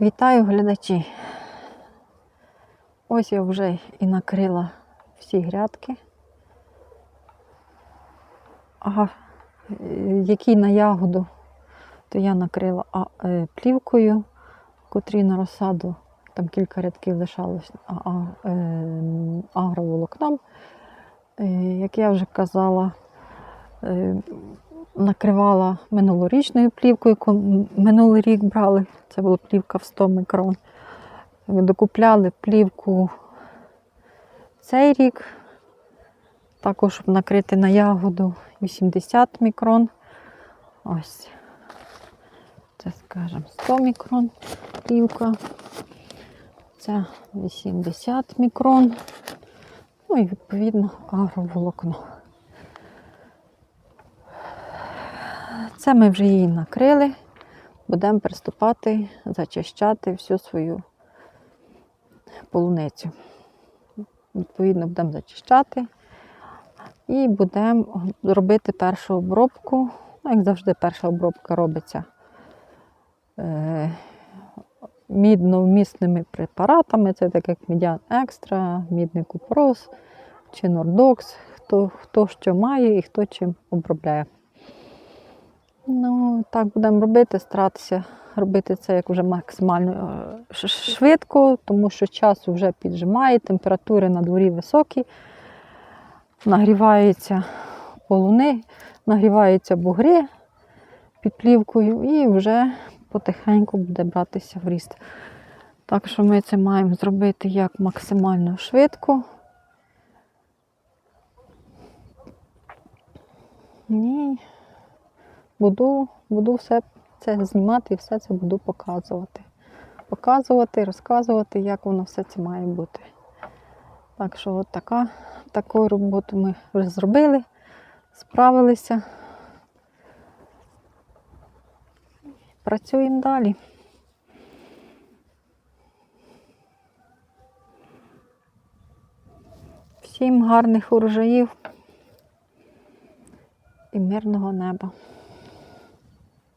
Вітаю глядачі. Ось я вже і накрила всі грядки. Е, які на ягоду, то я накрила а, е, плівкою, котрі на розсаду, там кілька рядків лишалось а, а, е, агроволокном. Е, як я вже казала, накривала минулорічною плівкою, яку минулий рік брали. Це була плівка в 100 мікрон. Докупляли плівку цей рік, також щоб накрити на ягоду 80 мікрон. Ось. Це, скажімо, 100 мікрон плівка. Це 80 мікрон. Ну і відповідно агроволокно. Це ми вже її накрили. Будемо приступати, зачищати всю свою полуницю. Відповідно, будемо зачищати і будемо робити першу обробку. Ну, як завжди, перша обробка робиться е, мідновмісними препаратами. Це так як Медіан Екстра, мідний купрос чи Нордокс, хто, хто що має і хто чим обробляє. Ну, так будемо робити, старатися робити це як вже максимально е, швидко, тому що час вже піджимає, температури на дворі високі, нагріваються полуни, нагріваються бугри під плівкою і вже потихеньку буде братися в ріст. Так що ми це маємо зробити як максимально швидко. І буду, буду все це знімати і все це буду показувати. Показувати, розказувати, як воно все це має бути. Так що от така, таку роботу ми вже зробили, справилися. Працюємо далі. Всім гарних урожаїв і мирного неба.